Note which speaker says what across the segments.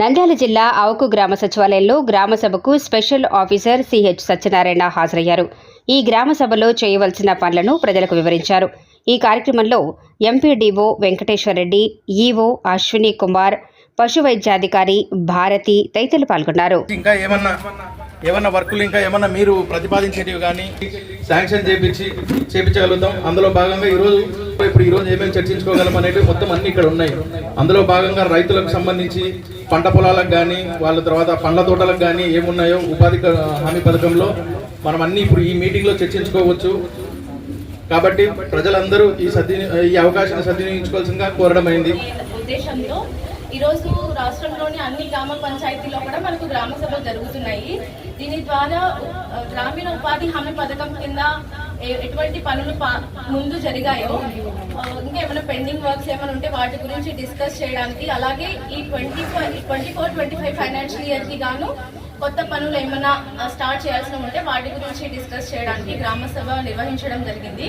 Speaker 1: నంద్యాల జిల్లా అవుకు గ్రామ సచివాలయంలో గ్రామ సభకు స్పెషల్ ఆఫీసర్ సిహెచ్ సత్యనారాయణ హాజరయ్యారు. ఈ గ్రామ సభలో చేయవలసిన పనులను ప్రజలకు వివరించారు. ఈ కార్యక్రమంలో ఎంపీడీఓ వెంకటేశ్వరరెడ్డి ఈఓ అశ్విని కుమార్ పశు వైద్యాధికారి భారతి తదితరులు పాల్గొన్నారు.
Speaker 2: ఇంకా ఏమన్నా ఏమన్నా వర్కులు ఇంకా ఏమన్నా మీరు ప్రతిపాదించేటివి కానీ శాంక్షన్ చేపించి చేపించగలుగుతాం. అందులో భాగంగా ఈరోజు ఇప్పుడు ఈరోజు ఏమేమి చర్చించుకోగలం అనేవి మొత్తం అన్ని ఇక్కడ ఉన్నాయి. అందులో భాగంగా రైతులకు సంబంధించి పంట పొలాలకు కానీ వాళ్ళ తర్వాత పండ్ల తోటలకు కానీ ఏమున్నాయో ఉపాధి హామీ పథకంలో మనం అన్ని ఇప్పుడు ఈ మీటింగ్లో చర్చించుకోవచ్చు. కాబట్టి ప్రజలందరూ ఈ సద్వి ఈ అవకాశాన్ని సద్వినియోగించుకోవాల్సిందిగా కోరడం అయింది.
Speaker 3: ఈరోజు రాష్ట్రంలోని అన్ని గ్రామ పంచాయతీలో కూడా మనకు గ్రామ సభలు జరుగుతున్నాయి. దీని ద్వారా గ్రామీణ ఉపాధి హామీ పథకం కింద ఎటువంటి పనులు పా- ముందు జరిగాయో ఇంకా ఏమైనా పెండింగ్ వర్క్స్ ఏమైనా ఉంటే వాటి గురించి డిస్కస్ చేయడానికి అలాగే ఈ twenty five twenty four twenty five financial ఇయర్కి గాను కొత్త పనులు ఏమైనా స్టార్ట్ చేయాల్సిన ఉంటే వాటి గురించి డిస్కస్ చేయడానికి గ్రామ సభ నిర్వహించడం జరిగింది.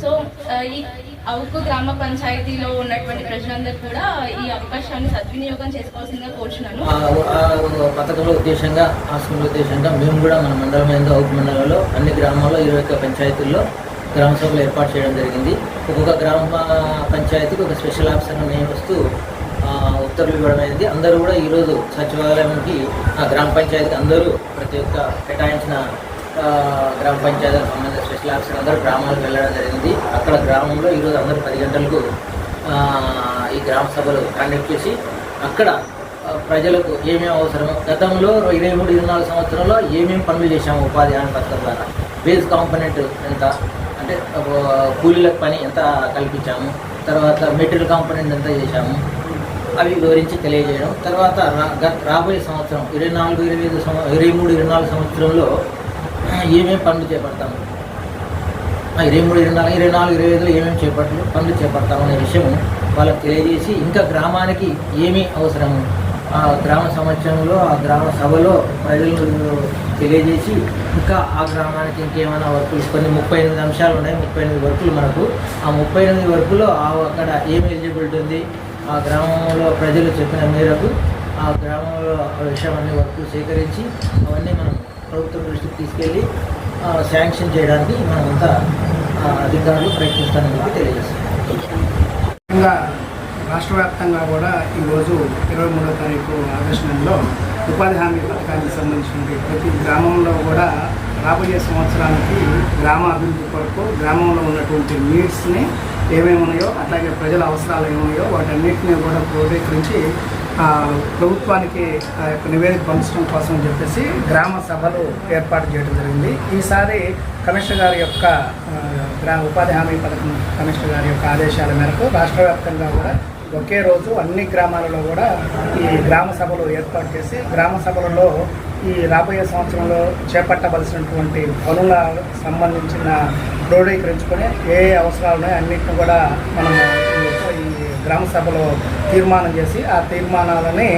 Speaker 3: సో ఈ అవుకు గ్రామ పంచాయతీలో ఉన్నటువంటి ప్రజలందరూ కూడా ఈ అవకాశాన్ని సద్వినియోగం చేసుకోవాల్సిందిగా కోరుచున్నాను.
Speaker 4: ఆ పథకంలో ఉద్దేశంగా ఆ స్కీమ్ల ఉద్దేశంగా మేము కూడా మన మండలం ఏందో మండలంలో అన్ని గ్రామాల్లో ఇరవై ఒక్క పంచాయతీల్లో గ్రామ సభలు ఏర్పాటు చేయడం జరిగింది. ఒక్కొక్క గ్రామ పంచాయతీకి ఒక స్పెషల్ ఆఫీసర్ని నియమిస్తూ ఉత్తర్వులు ఇవ్వడం అనేది అందరూ కూడా ఈరోజు సచివాలయంకి ఆ గ్రామ పంచాయతీకి అందరూ ప్రతి ఒక్క కేటాయించిన గ్రామ పంచాయతీలకు సంబంధించిన స్పెషల్ ఆఫీసర్ అందరూ గ్రామాలకు వెళ్ళడం జరిగింది. అక్కడ గ్రామంలో ఈరోజు అందరూ పది గంటలకు ఈ గ్రామ సభలు కండక్ట్ చేసి అక్కడ ప్రజలకు ఏమేమి అవసరమో గతంలో ఇరవై మూడు ఇరవై నాలుగు సంవత్సరంలో ఏమేమి పనులు చేశాము ఉపాధి హామీ పథకం ద్వారా? బేస్ కాంపొనెంట్ ఎంత? అంటే కూలీలకు పని ఎంత కల్పించాము? తర్వాత మెటీరియల్ కాంపొనెంట్ ఎంత చేశాము? అవి వివరించి తెలియజేయడం. తర్వాత రాబోయే సంవత్సరం ఇరవై నాలుగు ఇరవై ఐదు సంవ ఇరవై మూడు ఇరవై నాలుగు సంవత్సరంలో ఏమేమి పనులు చేపడతాము? ఇరవై మూడు ఇరవై నాలుగు ఇరవై నాలుగు ఇరవై ఐదులో ఏమేమి చేపట్టు పనులు చేపడతాము అనే విషయం వాళ్ళకి తెలియజేసి ఇంకా గ్రామానికి ఏమి అవసరము. ఆ గ్రామ సంవత్సరంలో ఆ గ్రామ సభలో ప్రజలు తెలియజేసి ఇంకా ఆ గ్రామానికి ఇంకేమైనా వర్కులు కొన్ని ముప్పై ఎనిమిది అంశాలు ఉన్నాయి. ముప్పై ఎనిమిది వర్కులు మనకు. ఆ ముప్పై ఎనిమిది వర్కులో ఆ అక్కడ ఏమి ఎలిజిబిలిటీ ఉంది? ఆ గ్రామంలో ప్రజలు చెప్పిన మేరకు ఆ గ్రామంలో ఆ విషయాన్ని వర్కులు సేకరించి అవన్నీ మనం ప్రభుత్వం దృష్టికి తీసుకెళ్ళి శాంక్షన్ చేయడానికి మనమంతా అధికారులు ప్రయత్నిస్తానని చెప్పి తెలియజేస్తాం
Speaker 5: ముఖ్యంగా రాష్ట్ర వ్యాప్తంగా కూడా ఈరోజు ఇరవై మూడో తారీఖు ఆగస్టు నెలలో ఉపాధి హామీ పథకానికి సంబంధించినటువంటి ప్రతి గ్రామంలో కూడా రాబోయే సంవత్సరానికి గ్రామ అభివృద్ధి కొరకు గ్రామంలో ఉన్నటువంటి నీడ్స్ని ఏమేమి ఉన్నాయో అట్లాగే ప్రజల అవసరాలు ఏమున్నాయో వాటన్నిటిని కూడా క్రోడీకరించి ప్రభుత్వానికి ఆ యొక్క నివేదిక పంపించడం కోసం అని చెప్పేసి గ్రామ సభలు ఏర్పాటు చేయడం జరిగింది. ఈసారి కమిషనర్ గారి యొక్క గ్రా గ్రామ ఉపాధి హామీ పథకం కమిషనర్ గారి యొక్క ఆదేశాల మేరకు రాష్ట్ర వ్యాప్తంగా కూడా ఒకే రోజు అన్ని గ్రామాలలో కూడా ఈ గ్రామ సభలు ఏర్పాటు చేసి గ్రామ సభలలో ఈ రాబోయే సంవత్సరంలో చేపట్టవలసినటువంటి పనుల సంబంధించిన క్రోడీకరించుకొని ఏ ఏ అవసరాలు ఉన్నాయో అన్నింటిని కూడా మనం గ్రామ సభలో తీర్మానం చేసి ఆ తీర్మానాలని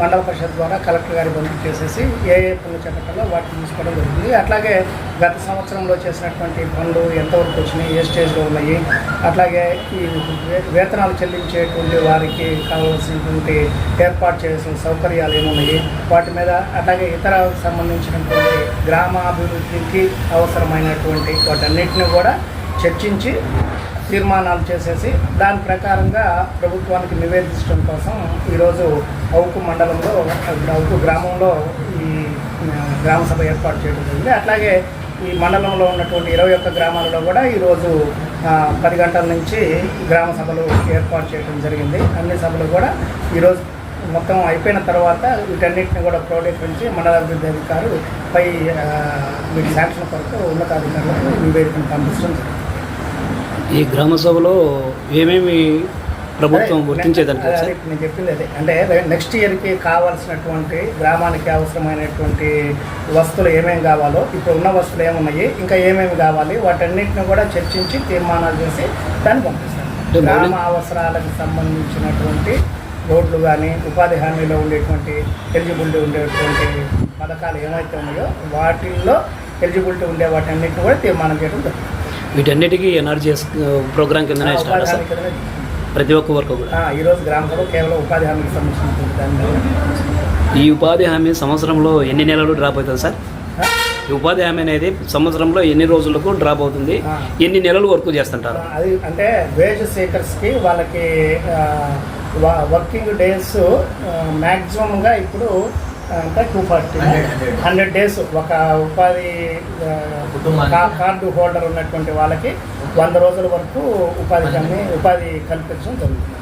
Speaker 5: మండల పరిషత్ ద్వారా కలెక్టర్ గారి బంధు చేసేసి ఏ ఏ పనులు చేపట్టాలో వాటిని తీసుకోవడం జరుగుతుంది. అట్లాగే గత సంవత్సరంలో చేసినటువంటి పనులు ఎంతవరకు వచ్చినాయి ఏ స్టేజ్లో ఉన్నాయి అట్లాగే ఈ వేతనాలు చెల్లించేటువంటి వారికి కావాల్సినటువంటి ఏర్పాటు చేసిన సౌకర్యాలు ఏమున్నాయి వాటి మీద అట్లాగే ఇతర సంబంధించినటువంటి గ్రామాభివృద్ధికి అవసరమైనటువంటి వాటన్నిటిని కూడా చర్చించి తీర్మానాలు చేసేసి దాని ప్రకారంగా ప్రభుత్వానికి నివేదించడం కోసం ఈరోజు అవుకు మండలంలో అవుకు గ్రామంలో ఈ గ్రామ సభ ఏర్పాటు చేయడం జరిగింది. అట్లాగే ఈ మండలంలో ఉన్నటువంటి ఇరవై ఒక్క గ్రామాలలో కూడా ఈరోజు పది గంటల నుంచి గ్రామ సభలు ఏర్పాటు చేయడం జరిగింది. అన్ని సభలు కూడా ఈరోజు మొత్తం అయిపోయిన తర్వాత వీటన్నిటిని కూడా క్రోడీకరించి మండల అభివృద్ధి అధికారులు పై వీటి శాంక్షన్ కొరకు ఉన్నతాధికారులకు నివేదికను పంపించడం జరిగింది.
Speaker 6: ఈ గ్రామ సభలో ఏమేమి ప్రభుత్వం
Speaker 5: అదే నేను చెప్పింది అదే. అంటే నెక్స్ట్ ఇయర్కి కావాల్సినటువంటి గ్రామానికి అవసరమైనటువంటి వస్తువులు ఏమేమి కావాలో ఇప్పుడు ఉన్న వస్తువులు ఏమున్నాయి ఇంకా ఏమేమి కావాలి వాటన్నిటిని కూడా చర్చించి తీర్మానాలు చేసి దాన్ని పంపిస్తాను గ్రామ అవసరాలకు సంబంధించినటువంటి రోడ్లు కానీ ఉపాధి హామీలో ఉండేటువంటి ఎలిజిబిలిటీ ఉండేటువంటి పథకాలు ఏమైతే ఉన్నాయో వాటిల్లో ఎలిజిబిలిటీ ఉండే వాటన్నిటిని కూడా తీర్మానం చేయడం జరుగుతుంది.
Speaker 6: వీటన్నిటికీ ఎన్ఆర్జీఎస్ ప్రోగ్రామ్ కిందనే స్టార్ట్ సార్ ప్రతి ఒక్క వర్క్ కూడా.
Speaker 5: ఈరోజు కేవలం ఉపాధి హామీకి
Speaker 6: ఈ ఉపాధి హామీ సంవత్సరంలో ఎన్ని నెలలు డ్రాప్ అవుతుంది సార్? ఈ ఉపాధి హామీ అనేది సంవత్సరంలో ఎన్ని రోజులకు డ్రాప్ అవుతుంది. ఎన్ని నెలలు వర్క్ చేస్తుంటారు?
Speaker 5: అది అంటే వేజ్ సీకర్స్కి వాళ్ళకి వర్కింగ్ డేస్ మ్యాక్సిమంగా ఇప్పుడు అంటే టూ ఫార్టీ
Speaker 4: 100,
Speaker 5: హండ్రెడ్ డేస్ ఒక ఉపాధి కార్డు హోల్డర్ ఉన్నటువంటి వాళ్ళకి వంద రోజుల వరకు ఉపాధి హామీ ఉపాధి కల్పించడం జరుగుతుంది.